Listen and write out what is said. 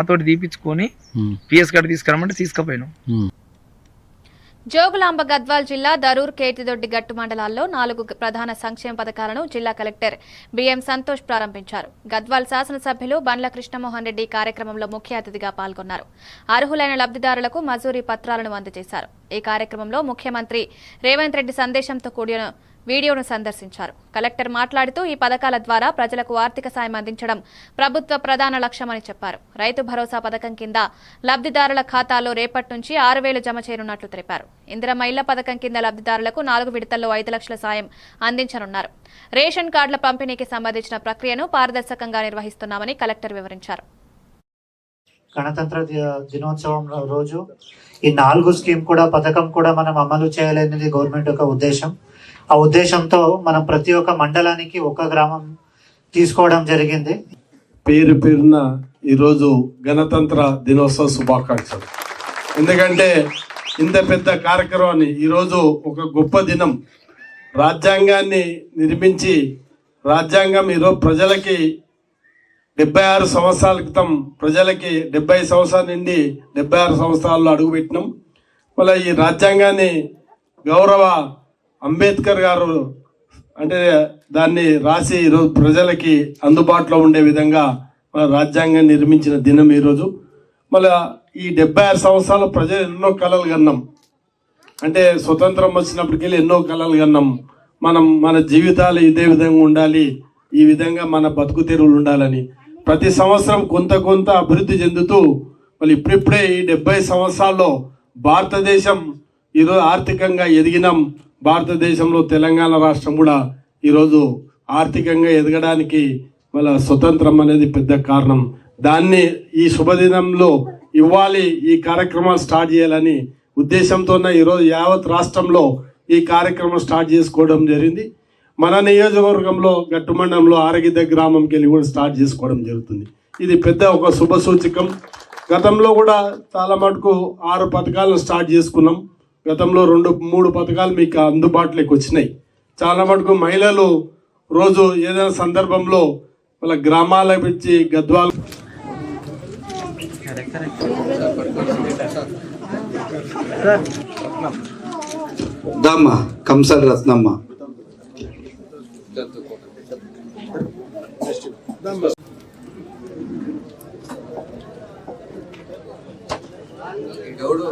నాతోటి తీపించుకొని PS card తీసుకురమ్మంటే తీసుకుపోయాను. జోగులాంబ గద్వాల్ జిల్లా దరూర్ కేతిదొడ్డి గట్టు మండలాల్లో నాలుగు ప్రధాన సంక్షేమ పథకాలను జిల్లా కలెక్టర్ బిఎం సంతోష్ ప్రారంభించారు. గద్వాల్ శాసనసభ్యులు బండ్ల కృష్ణమోహన్ రెడ్డి కార్యక్రమంలో ముఖ్య అతిథిగా పాల్గొన్నారు. అర్హులైన లబ్ధిదారులకు మజూరీ పత్రాలను అందజేశారు. ఈ కార్యక్రమంలో ముఖ్యమంత్రి రేవంత్ రెడ్డి సందేశంతో కూడిన వీడియోను సందర్శించారు. కలెక్టర్ మాట్లాడుతూ ఈ పథకాల ద్వారా ప్రజలకు ఆర్థిక సాయం అందించడం ప్రభుత్వ ప్రధాన లక్ష్యమని చెప్పారు. రైతు భరోసా పథకం కింద లబ్ధిదారుల ఖాతాలో రేపటి నుంచి ఆరు వేలు జమ చేయనున్నట్లు తెలిపారు. ఇందిరమ్మ ఇళ్ళ పథకం కింద లబ్ధిదారులకు నాలుగు విడతల్లో ఐదు లక్షల సాయం అందించనున్నారు. రేషన్ కార్డుల పంపిణీకి సంబంధించిన ప్రక్రియను పారదర్శకంగా నిర్వహిస్తున్నామని కలెక్టర్ వివరించారు. గణతంత్ర దినోత్సవం రోజు ఈ నాలుగు స్కీమ్ కూడా పథకం కూడా మనం అమలు చేయాలనేది గవర్నమెంట్ యొక్క ఉద్దేశం. ఆ ఉద్దేశంతో మనం ప్రతి ఒక్క మండలానికి ఒక గ్రామం తీసుకోవడం జరిగింది. పేరు పేరున ఈరోజు గణతంత్ర దినోత్సవ శుభాకాంక్షలు. ఎందుకంటే ఇంత పెద్ద కార్యక్రమాన్ని ఈరోజు ఒక గొప్ప దినం. రాజ్యాంగాన్ని నిర్మించి రాజ్యాంగం ఈరోజు ప్రజలకి డెబ్బై ఆరు సంవత్సరాల క్రితం ప్రజలకి డెబ్బై సంవత్సరాల నుండి డెబ్బై ఆరు సంవత్సరాల్లో అడుగుపెట్టినాం. మళ్ళీ ఈ రాజ్యాంగాన్ని గౌరవ అంబేద్కర్ గారు అంటే దాన్ని రాసి ఈరోజు ప్రజలకి అందుబాటులో ఉండే విధంగా మన రాజ్యాంగం నిర్మించిన దినం ఈరోజు. మళ్ళా ఈ డెబ్బై ఆరు సంవత్సరాలు ప్రజలు ఎన్నో కళలు కన్నాం. అంటే స్వతంత్రం వచ్చినప్పటికెళ్ళి ఎన్నో కళలు కన్నాం. మనం మన జీవితాలు ఇదే విధంగా ఉండాలి ఈ విధంగా మన బతుకు తెరువులు ఉండాలని. ప్రతి సంవత్సరం కొంత కొంత అభివృద్ధి చెందుతూ మళ్ళీ ఇప్పుడిప్పుడే ఈ డెబ్బై సంవత్సరాల్లో భారతదేశం ఈరోజు ఆర్థికంగా ఎదిగినాం. భారతదేశంలో తెలంగాణ రాష్ట్రం కూడా ఈరోజు ఆర్థికంగా ఎదగడానికి మళ్ళీ స్వతంత్రం అనేది పెద్ద కారణం. దాన్ని ఈ శుభదినంలో ఇవ్వాలి ఈ కార్యక్రమాలు స్టార్ట్ చేయాలని ఉద్దేశంతో ఈరోజు యావత్ రాష్ట్రంలో ఈ కార్యక్రమం స్టార్ట్ చేసుకోవడం జరిగింది. మన నియోజకవర్గంలో గట్టుమండంలో ఆరగిద్ద గ్రామంకి వెళ్ళి కూడా స్టార్ట్ చేసుకోవడం జరుగుతుంది. ఇది పెద్ద ఒక శుభ సూచకం. గతంలో కూడా చాలా మటుకు ఆరు పథకాలను స్టార్ట్ చేసుకున్నాం. గతంలో రెండు మూడు పథకాలు మీకు అందుబాటులోకి వచ్చినాయి. చాలా మటుకు మహిళలు రోజు ఏదైనా సందర్భంలో వాళ్ళ గ్రామాలకు వచ్చి గద్వాలు దమ్మ కంసల్ రత్నమ్మ. గౌడు